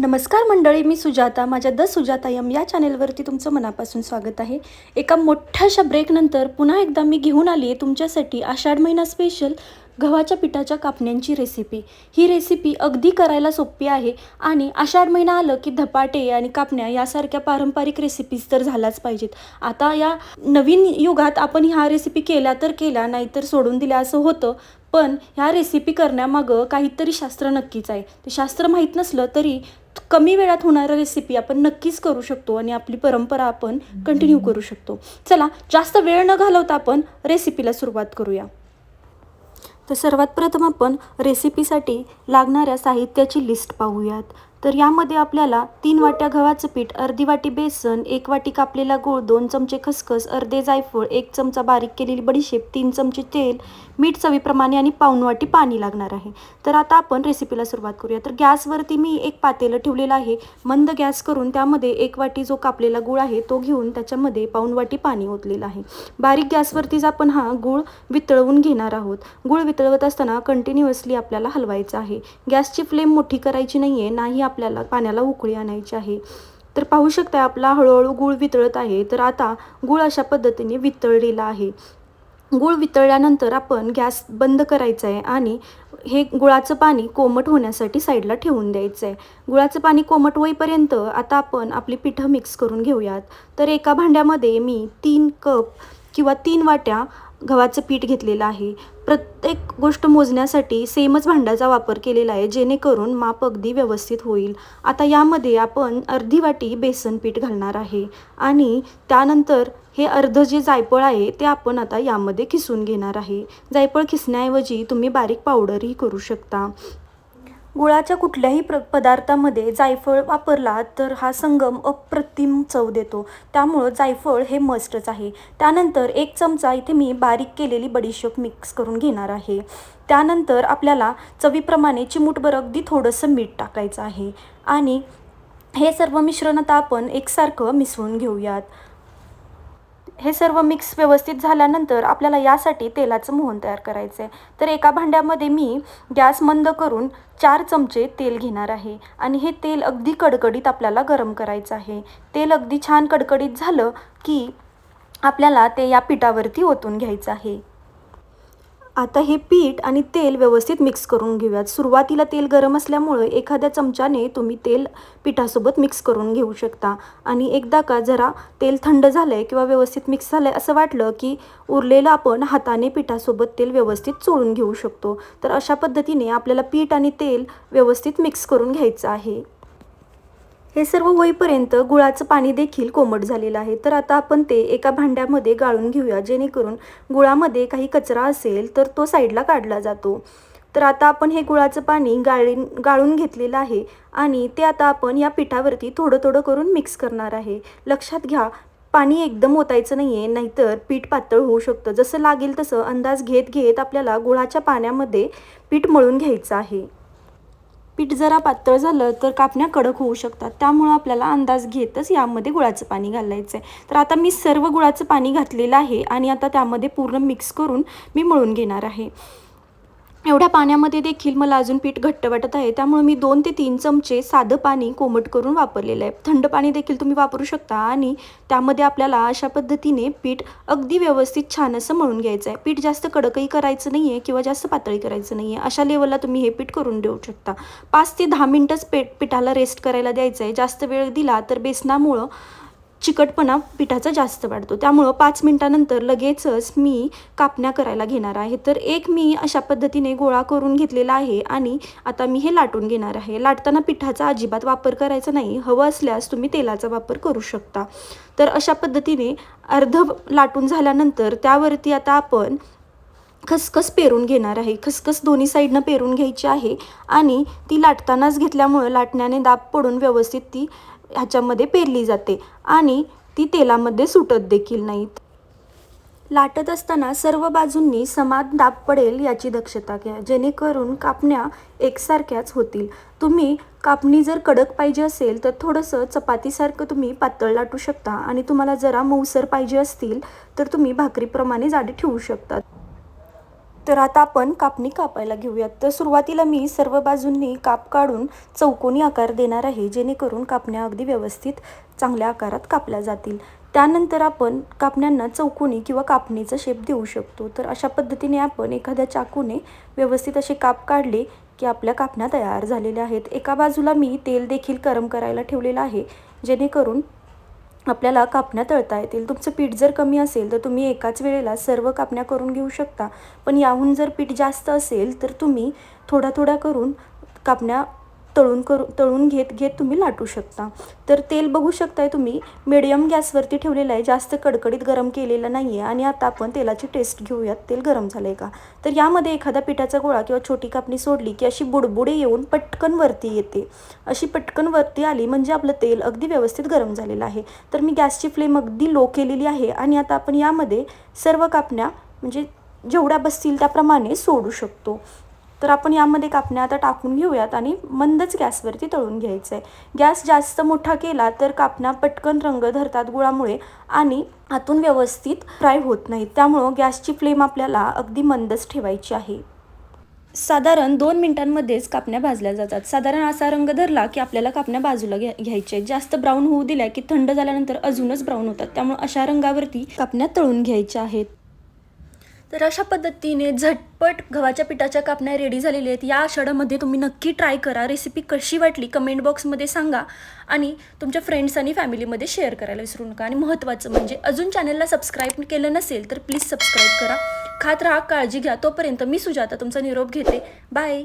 नमस्कार मंडळी मी सुजाता माझ्या द सुजाता यम या चॅनेलवरती तुमचं मनापासून स्वागत आहे. एका मोठ्याशा ब्रेकनंतर पुन्हा एकदा मी घेऊन आली आहे तुमच्यासाठी आषाढ महिना स्पेशल गव्हाच्या पिठाच्या कापण्यांची रेसिपी ही रेसिपी अगदी करायला सोपी आहे आणि आषाढ महिना आलं की धपाटे आणि कापण्या यासारख्या पारंपरिक रेसिपीज तर झाल्याच पाहिजेत. आता या नवीन युगात आपण ह्या रेसिपी केल्या तर केल्या नाहीतर सोडून दिल्या असं होतं. पण ह्या रेसिपी करण्यामागं काहीतरी शास्त्र नक्कीच आहे. ते शास्त्र माहीत नसलं तरी कमी वेळात होणारं रेसिपी आपण नक्कीच करू शकतो आणि आपली परंपरा आपण कंटिन्यू करू शकतो. चला जास्त वेळ न घालवता आपण रेसिपीला सुरुवात करूया. तर सर्वात प्रथम आपण रेसिपीसाठी लागणाऱ्या साहित्याची लिस्ट पाहूयात. तर यामध्ये आपल्याला तीन वाट्या गव्हाचं पीठ अर्धी वाटी बेसन एक वाटी कापलेला गूळ दोन चमचे खसखस अर्धे जायफळ एक चमचा बारीक केलेली बडीशेप तीन चमचे तेल मीठ चवीप्रमाणे आणि पाऊन वाटी पाणी लागणार आहे. तर आता आपण रेसिपीला सुरुवात करूया. तर गॅसवरती मी एक पातेलं ठेवलेलं आहे. मंद गॅस करून त्यामध्ये एक वाटी जो कापलेला गूळ आहे तो घेऊन त्याच्यामध्ये पाऊन वाटी पाणी ओतलेलं आहे. बारीक गॅसवरतीच आपण हा गूळ वितळवून घेणार आहोत. गूळ वितळवत असताना कंटिन्युअसली आपल्याला हलवायचं आहे. गॅसची फ्लेम मोठी करायची नाही आहे नाही आपल्याला पाण्याला उकळी आणायची आहे. तर पाहू शकता आपला हळूहळू गूळ वितळत आहे. तर आता गूळ अशा पद्धतीने वितळलेला आहे. गूळ वितळल्यानंतर आपण गॅस बंद करायचा आहे आणि हे गुळाचं पाणी कोमट होण्यासाठी साईडला ठेवून द्यायचं आहे गुळाचं पाणी कोमट होईपर्यंत आता आपण आपली पिठं मिक्स करून घेऊयात. तर एका भांड्यामध्ये मी तीन कप किंवा तीन वाट्या गव्हाचं पीठ घेतलेलं आहे. प्रत्येक गोष्ट मोजण्यासाठी सेमच भांड्याचा वापर केलेला आहे जेणेकरून माप अगदी व्यवस्थित होईल. आता यामध्ये आपण अर्धी वाटी बेसन पीठ घालणार आहे आणि त्यानंतर हे अर्ध जे जायफळ आहे ते आपण आता यामध्ये खिसून घेणार आहे. जायफळ खिसण्याऐवजी तुम्ही बारीक पावडरही करू शकता. गुळाच्या कुठल्याही प्र पदार्थामध्ये जायफळ वापरला तर हा संगम अप्रतिम चव देतो. त्यामुळं जायफळ हे मस्टच आहे. त्यानंतर एक चमचा इथे मी बारीक केलेली बडीशेप मिक्स करून घेणार आहे. त्यानंतर आपल्याला चवीप्रमाणे चिमूटभर अगदी थोडंसं मीठ टाकायचं आहे. आणि हे सर्व मिश्रण आता आपण एकसारखं मिसळून घेऊयात. हे सर्व मिक्स व्यवस्थित झाल्यानंतर आपल्याला यासाठी तेलाचं मोहन तयार करायचं आहे तर एका भांड्यामध्ये मी गॅस मंद करून चार चमचे तेल घेणार आहे. आणि हे तेल अगदी कडकडीत आपल्याला गरम करायचं आहे. तेल अगदी छान कडकडीत झालं की आपल्याला ते या पिठावरती ओतून घ्यायचं आहे. आता हे पीठ आणि तेल व्यवस्थित मिक्स करून घेऊयात. सुरुवातीला तेल गरम असल्यामुळं एखाद्या चमच्याने तुम्ही तेल पिठासोबत मिक्स करून घेऊ शकता. आणि एकदा का जरा तेल थंड झालं आहे किंवा व्यवस्थित मिक्स झालं आहे असं वाटलं की उरलेलं आपण हाताने पिठासोबत तेल व्यवस्थित चोळून घेऊ शकतो. तर अशा पद्धतीने आपल्याला पीठ आणि तेल व्यवस्थित मिक्स करून घ्यायचं आहे. हे सर्व होईपर्यंत गुळाचं पाणी देखील कोमट झालेलं आहे. तर आता आपण ते एका भांड्यामध्ये गाळून घेऊया. जेणेकरून गुळामध्ये काही कचरा असेल तर तो साईडला काढला जातो. तर आता आपण हे गुळाचं पाणी गाळीन गाळून घेतलेलं आहे आणि ते आता आपण या पिठावरती थोडं थोडं करून मिक्स करणार आहे. लक्षात घ्या पाणी एकदम ओतायचं नाही आहे नाहीतर पीठ पातळ होऊ शकतं. जसं लागेल तसं अंदाज घेत घेत आपल्याला गुळाच्या पाण्यामध्ये पीठ मळून घ्यायचं आहे. पीठ जरा पातळ झालं तर कापण्या कडक होऊ शकतात. त्यामुळं आपल्याला अंदाज घेतच यामध्ये गुळाचं पाणी घालायचं आहे तर आता मी सर्व गुळाचं पाणी घातलेलं आहे आणि आता त्यामध्ये पूर्ण मिक्स करून मी मळून घेणार आहे. एवढ्या पाण्यामध्ये देखील मला अजून पीठ घट्ट वाटत आहे. त्यामुळे मी दोन ते तीन चमचे साधं पाणी कोमट करून वापरलेलं आहे. थंड पाणी देखील तुम्ही वापरू शकता आणि त्यामध्ये आपल्याला अशा पद्धतीने पीठ अगदी व्यवस्थित छान असं मळून घ्यायचं आहे. पीठ जास्त कडकही करायचं नाही आहे किंवा जास्त पातळी करायचं नाही आहे अशा लेवलला तुम्ही हे पीठ करून देऊ शकता. पाच ते दहा मिनटंच पेट पिठाला रेस्ट करायला द्यायचं आहे जास्त वेळ दिला तर बेसनामुळं चिकटपणा पिठाचा जास्त वाढतो. त्यामुळं पाच मिनटानंतर लगेचच मी कापण्या करायला घेणार आहे. तर एक मी अशा पद्धतीने गोळा करून घेतलेला आहे आणि आता मी हे लाटून घेणार आहे. लाटताना पिठाचा अजिबात वापर करायचा नाही. हवं असल्यास तुम्ही तेलाचा वापर करू शकता. तर अशा पद्धतीने अर्ध लाटून झाल्यानंतर त्यावरती आता आपण खसखस पेरून घेणार आहे. खसखस दोन्ही साईडनं पेरून घ्यायची आहे आणि ती लाटतानाच घेतल्यामुळं लाटण्याने दाब पडून व्यवस्थित ती ह्याच्यामध्ये पेरली जाते आणि ती तेलामध्ये सुटत देखील नाहीत. लाटत असताना सर्व बाजूंनी समान दाब पडेल याची दक्षता घ्या. जेणेकरून कापण्या एकसारख्याच होतील. तुम्ही कापणी जर कडक पाहिजे असेल तर थोडंसं चपातीसारखं तुम्ही पातळ लाटू शकता आणि तुम्हाला जरा मऊसर पाहिजे असतील तर तुम्ही भाकरीप्रमाणे जाडी ठेवू शकता तर आता आपण कापणी कापायला घेऊयात. तर सुरुवातीला मी सर्व बाजूंनी काप काढून चौकोनी आकार देणार आहे जेणेकरून कापण्या अगदी व्यवस्थित चांगल्या आकारात कापल्या जातील. त्यानंतर आपण कापण्यांना चौकोनी किंवा कापणीचा शेप देऊ शकतो. तर अशा पद्धतीने आपण एखाद्या चाकूने व्यवस्थित असे काप काढले की आपल्या कापण्या तयार झालेल्या आहेत. एका बाजूला मी तेल देखील गरम करायला ठेवलेलं आहे जेणेकरून आपल्याला कापण्या तळता येतील. तुमचं पीठ जर कमी असेल तर तुम्ही एकाच वेळेला सर्व कापण्या करून घेऊ शकता. पण याहून जर पीठ जास्त असेल तर तुम्ही थोड्या थोड्या करून कापण्या तळून करू तळून घेत घेत तुम्ही लाटू शकता. तर तेल बघू शकताय तुम्ही मिडियम गॅसवरती ठेवलेलं आहे जास्त कडकडीत गरम केलेलं नाही आहे आणि आता आपण तेलाची टेस्ट घेऊयात तेल गरम झालं आहे का? तर यामध्ये एखादा पिठाचा गोळा किंवा छोटी कापणी सोडली की अशी बुडबुडे येऊन पटकन वरती येते. अशी पटकन वरती आली म्हणजे आपलं तेल अगदी व्यवस्थित गरम झालेलं आहे. तर मी गॅसची फ्लेम अगदी लो केलेली आहे आणि आता आपण यामध्ये सर्व कापण्या म्हणजे जेवढ्या बसतील त्याप्रमाणे सोडू शकतो. तर आपण यामध्ये कापण्या आता टाकून घेऊयात आणि मंदच गॅसवरती तळून घ्यायचं आहे गॅस जास्त मोठा केला तर कापण्या पटकन रंग धरतात गुळामुळे आणि आतून व्यवस्थित फ्राय होत नाही त्यामुळं गॅसची फ्लेम आपल्याला अगदी मंदच ठेवायची आहे. साधारण दोन मिनिटांमध्येच कापण्या भाजल्या जातात. साधारण असा रंग धरला की आपल्याला कापण्या बाजूला घ्या घ्यायच्या. आहेत जास्त ब्राऊन होऊ दिल्या की थंड झाल्यानंतर अजूनच ब्राऊन होतात. त्यामुळे अशा रंगावरती कापण्या तळून घ्यायच्या आहेत. तर अशा पद्धतीने झटपट गव्हाच्या पिठाच्या कापण्या रेडी झालेल्या आहेत. या आषाढामध्ये तुम्ही नक्की ट्राय करा. रेसिपी कशी वाटली कमेंट बॉक्समध्ये सांगा आणि तुमच्या फ्रेंड्स आणि फॅमिलीमध्ये शेअर करायला विसरू नका. आणि महत्त्वाचं म्हणजे अजून चॅनलला सबस्क्राईब केलं नसेल तर प्लीज सबस्क्राईब करा. खात राहा काळजी घ्या. तोपर्यंत मी सुजाता तुमचा निरोप घेते. बाय